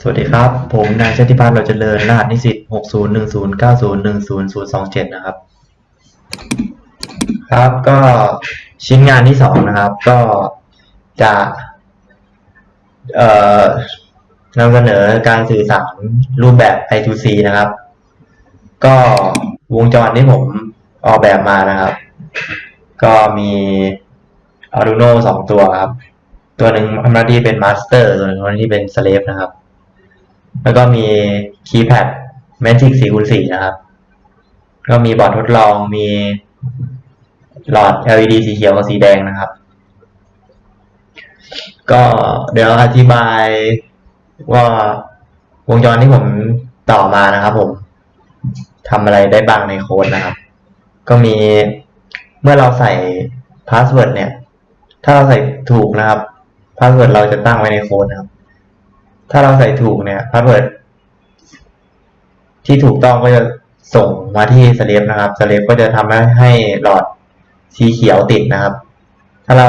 สวัสดีครับ ผมนายชติพัฒน์เราเจริญรหัสนิสิต6010901027นะครับ ครับก็ชิ้นงานที่สองนะครับ ก็จะเอ่อนำเสนอการสื่อสารรูปแบบ I2C นะครับ ก็วงจรที่ผมออกแบบมานะครับ ก็มี Arduino สองตัวครับ ตัวหนึ่งทำหน้าที่เป็น Master ตัวหนึ่งทำหน้าที่เป็น Slave นะครับ แล้วก็มีคีย์แพด Magic 4คูณ4นะครับ ก็มีบอร์ดทดลองมีหลอด LED สีเขียวกับสีแดงนะครับ ก็เดี๋ยวอธิบายว่าวงจรที่ผมต่อมานะครับผมทำอะไรได้บ้างในโค้ดนะครับ ก็มีเมื่อเราใส่พาสเวิร์ดเนี่ย ถ้าเราใส่ถูกนะครับพาสเวิร์ดเราจะตั้งไว้ในโค้ดนะครับ ถ้าเราใส่ถูกเนี่ยพาสเวิร์ดที่ถูกต้องก็จะส่งมาที่สเลฟนะครับสเลฟก็จะทำให้ให้หลอดสีเขียวติดนะครับ ถ้าเรา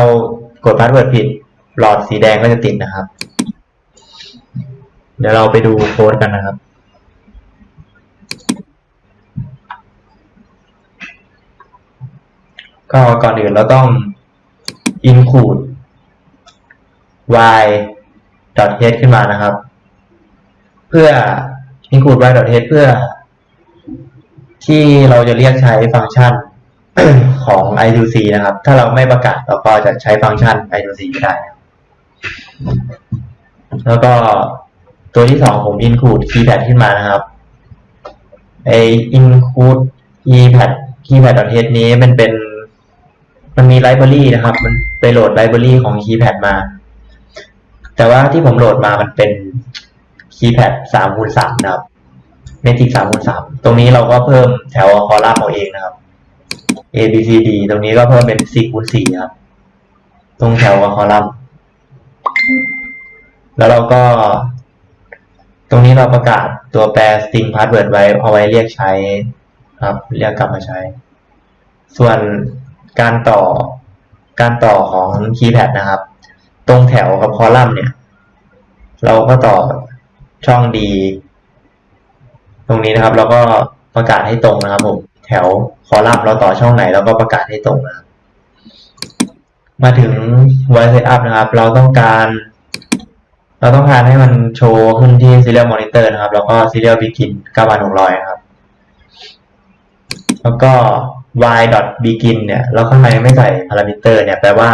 กดพาสเวิร์ดผิดหลอดสีแดงก็จะติดนะครับ เดี๋ยวเราไปดูโค้ดกันนะครับ ก็ก่อนอื่นเราต้อง include y h ขึ้นมานะครับ เพื่อ include y h เพื่อ ที่เราจะเรียกใช้ฟังก์ชันของ i2c นะครับ ถ้าเราไม่ประกาศเราก็จะใช้ฟังก์ชัน i2c ไม่ได้ แล้วก็ตัวที่สองผม include keypad ขึ้นมานะครับไอ include keypad keypad.h นี้มันเป็น มันมีไลบรารีนะครับ มันไปโหลดไลบรารีของ keypad มา แต่ว่าที่ผมโหลดมามันเป็น keypad สามคูณสามนะครับ Magic สามคูณสามตรงนี้เราก็เพิ่มแถวคอลัมน์เอาเองนะครับ A B C D ตรงนี้ก็เพิ่มเป็นสี่คูณสี่ครับ ตรงแถวคอลัมน์ แล้วเราก็ ตรงนี้เราประกาศตัวแปร string password ไว้เอาไว้เรียกใช้ครับ เรียกกลับมาใช้ ส่วนการต่อการต่อของคีย์แพดนะครับ ตรงแถวกับคอลัมน์เนี่ย เราก็ต่อช่องดีตรงนี้นะครับเราก็ประกาศให้ตรงนะครับผมแถวคอลัมน์เราต่อช่องไหนเราก็ประกาศให้ตรงนะครับ มาถึง voice setup นะครับ เราต้องการ เราต้องการให้มันโชว์ขึ้นที่ serial monitor นะครับ แล้วก็ serial begin 9600นะครับ แล้วก็ y begin เนี่ยแล้วข้างในไม่ใส่พารามิเตอร์เนี่ยแปลว่า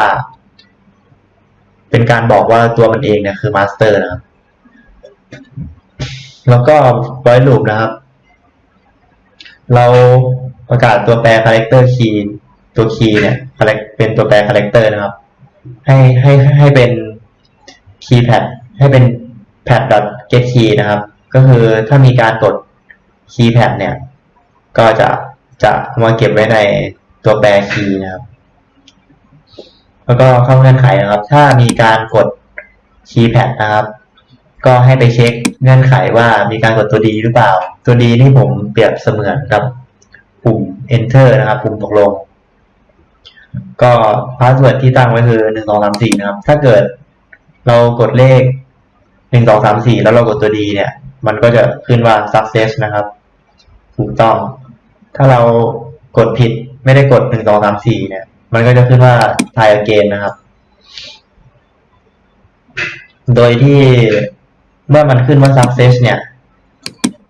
เป็นการบอกว่าตัวมันเองเนี่ยคือ master นะครับ แล้วก็ void loop นะครับ เราประกาศตัวแปร character key ตัว key เนี่ยเป็นตัวแปร character นะครับ ให้ให้ให้เป็น keypad ให้เป็น pad get key นะครับ ก็คือถ้ามีการกด keypad เนี่ย ก็จะจะมาเก็บไว้ในตัวแปร key นะครับ แล้วก็เข้าเงื่อนไขนะครับ ถ้ามีการกด keypad นะครับ ก็ให้ไปเช็คเงื่อนไขว่ามีการกดตัวดีหรือเปล่า ตัวดีนี่ผมเปรียบเสมือนกับปุ่ม enter นะครับ ปุ่มตกลง ก็พาสเวิร์ดที่ตั้งไว้คือหนึ่งสองสามสี่นะครับ ถ้าเกิดเรากดเลขหนึ่งสองสามสี่แล้วเรากดตัวดีเนี่ย มันก็จะขึ้นว่า success นะครับ ถูกต้อง ถ้าเรากดผิดไม่ได้กดหนึ่งสองสามสี่เนี่ย มันก็จะขึ้นว่า try again นะครับ โดยที่เมื่อมันขึ้นว่า success เนี่ย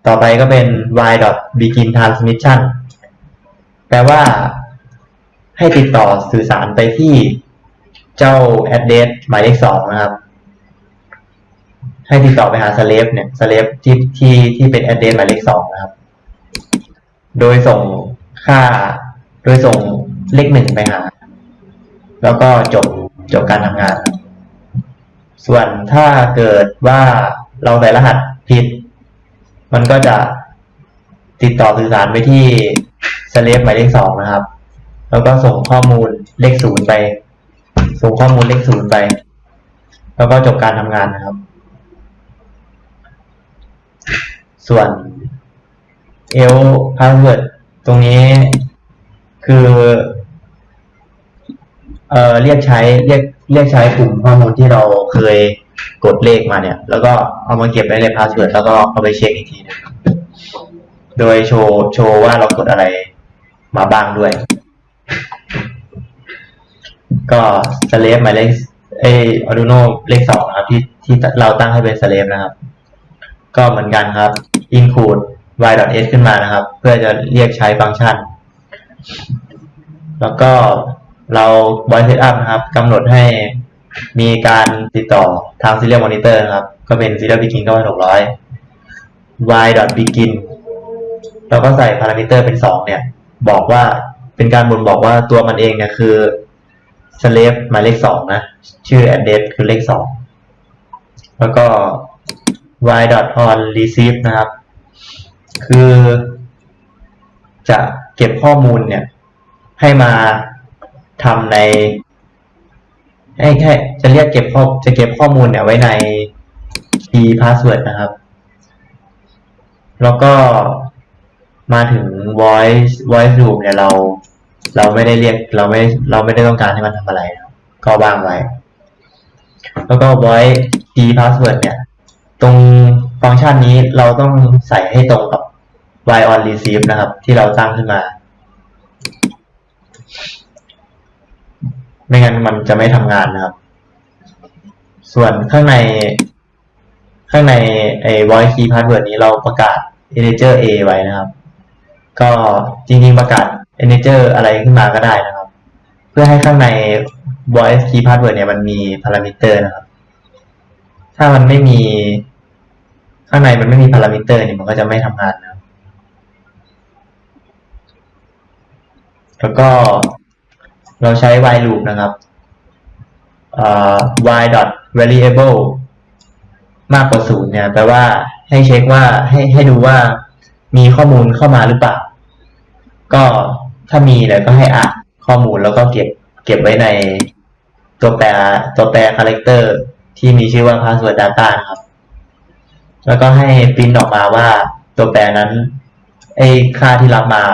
ต่อไปก็เป็น y begin transmission แปลว่าให้ติดต่อสื่อสารไปที่เจ้า address หมายเลขสองนะครับ ให้ติดต่อไปหา slave เนี่ย slave ที่ที่ที่เป็น address หมายเลขสองนะครับ โดยส่งค่า โดยส่งเลขหนึ่งไปหา แล้วก็จบจบการทำงาน ส่วนถ้าเกิดว่าเราใส่รหัสผิด มันก็จะติดต่อสื่อสารไปที่ s l a v หมายเลขสองนะครับ แล้วก็ส่งข้อมูลเลขศูนย์ไป ส่งข้อมูลเลขศูนย์ไป แล้วก็จบการทำงานนะครับ ส่วน l password ตรงนี้คือ เอ่อเรียกใช้เรียกเรียกใช้กลุ่มข้อมูลที่เราเคยกดเลขมาเนี่ย แล้วก็เอามาเก็บไว้ในพาสเวิร์ดแล้วก็เอาไปเช็คอีกทีหนึงโดยโชว์โชว์ว่าเรากดอะไรมาบ้างด้วย ก็สเลฟหมายเลขเอออดูโนเลขสองนะครับที่ที่เราตั้งให้เป็นสเลฟนะครับ ก็เหมือนกันครับ include y.s ขึ้นมานะครับ เพื่อจะเรียกใช้ฟังก์ชัน แล้วก็ เรา voice setup นะครับกำหนดให้มีการติดต่อทาง serial monitor นะครับ ก็เป็น serial begin ก็เป็น600 y dot begin เราก็ใส่พารามิเตอร์เป็น 2 เนี่ย บอกว่าเป็นการบ่งบอกว่าตัวมันเองเนี่ยคือ slave หมายเลข 2 นะ ชื่อ address คือเลข 2 แล้วก็ y dot on receive นะครับ คือ จะเก็บข้อมูลเนี่ย ให้มา ทำในให้แค่จะเรียกเก็บข้อจะเก็บข้อมูลเนี่ยไว้ใน key password นะครับ แล้วก็มาถึง voice voice loop เนี่ยเรา เราไม่ได้เรียกเราไม่เราไม่ได้ต้องการให้มันทำอะไรนะครับก็วางไว้ แล้วก็ voice key password เนี่ย ตรงฟังก์ชันนี้เราต้องใส่ให้ตรงกับ y on receive นะครับ ที่เราตั้งขึ้นมา ไม่งั้นมันจะไม่ทำงานนะครับ ส่วนข้างใน ข้างในไอ้ voice key password นี้เราประกาศ integer a ไว้นะครับ ก็จริงๆประกาศ integer อะไรขึ้นมาก็ได้นะครับ เพื่อให้ข้างใน voice key password เนี่ยมันมี parameter นะครับ ถ้ามันไม่มีข้างในมันไม่มี parameter เนี่ยมันก็จะไม่ทำงานนะครับแล้วก็ เราใช้ while loop นะครับ y dot variable มากกว่าศูนย์เนี่ยแปลว่าให้เช็คว่าให้ให้ดูว่ามีข้อมูลเข้ามาหรือเปล่า ก็ถ้ามีเนี่ยก็ให้อ่านข้อมูลแล้วก็เก็บเก็บไว้ในตัวแปรตัวแปร character ที่มีชื่อว่า password data ครับ แล้วก็ให้ปริ้นออกมาว่าตัวแปรนั้นไอ้ค่าที่รับมา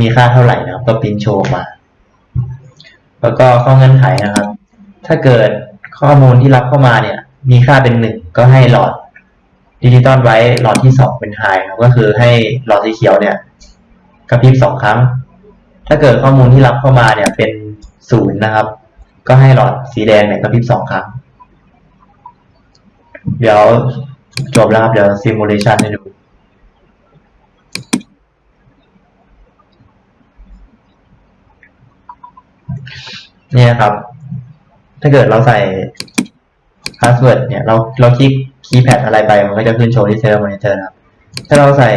มีค่าเท่าไหร่นะครับก็ปริ้นโชว์มา แล้วก็ข้อเงื่อนไขนะครับ ถ้าเกิดข้อมูลที่รับเข้ามาเนี่ย มีค่าเป็นหนึ่งก็ให้หลอดดิจิตอลไว้หลอดที่สองเป็นไฮครับก็คือให้หลอดสีเขียวเนี่ยกระพริบสองครั้ง ถ้าเกิดข้อมูลที่รับเข้ามาเนี่ยเป็นศูนย์นะครับ ก็ให้หลอดสีแดงเนี่ยกระพริบสองครั้ง เดี๋ยวจบแล้วครับเดี๋ยวซิมูเลชันให้ดู เนี่ยครับ ถ้าเกิดเราใส่ password เนี่ย เราเราคลิกคีย์แพดอะไรไป มันก็จะขึ้นโชว์ที่ Serial Monitor นะครับ ถ้าเราใส่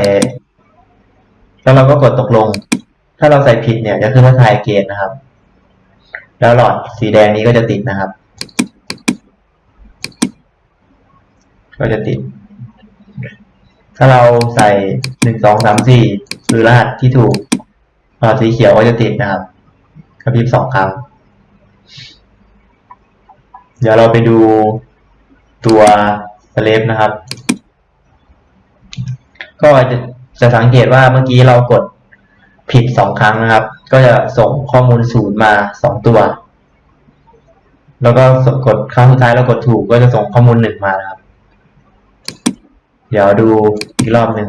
แล้วเราก็กดตกลง ถ้าเราใส่ผิดเนี่ย จะขึ้นว่า try again นะครับ แล้วหลอดสีแดงนี้ก็จะติดนะครับ ก็จะติด ถ้าเราใส่หนึ่งสองสามสี่หรือรหัสที่ถูกหลอดสีเขียวก็จะติดนะครับ ระพริบสองครั้ง เดี๋ยวเราไปดูตัวสเลฟนะครับ ก็จะจะสังเกตว่าเมื่อกี้เรากดผิดสองครั้งนะครับ ก็จะส่งข้อมูลศูนย์มาสองตัว แล้วก็กดครั้งสุดท้ายเรากดถูกก็จะส่งข้อมูลหนึ่งมาครับ เดี๋ยวดูอีกรอบหนึ่ง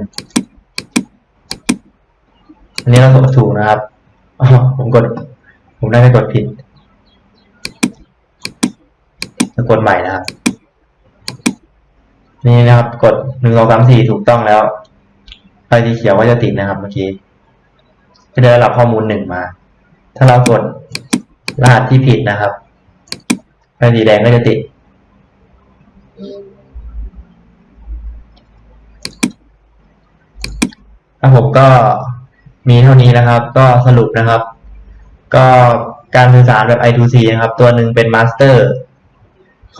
อันนี้เรากดถูกนะครับผมกด ผมได้ไปกดผิดแล้วกดใหม่นะครับ นี่นะครับ กดหนึ่งสองสามสี่ถูกต้องแล้วไฟสีเขียวก็จะติดนะครับเมื่อกี้ก็จะได้รับข้อมูลหนึ่งมา ถ้าเรากดรหัสที่ผิดนะครับไฟสีแดงก็จะติดถ้าผมก็มีเท่านี้นะครับ ก็สรุปนะครับ ก็การสื่อสารแบบ I2C นะครับ ตัวหนึ่งเป็นมาสเตอร์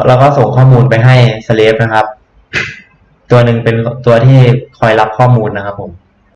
แล้วก็ส่งข้อมูลไปให้สเลฟนะครับ ตัวหนึ่งเป็นตัวที่คอยรับข้อมูลนะครับผม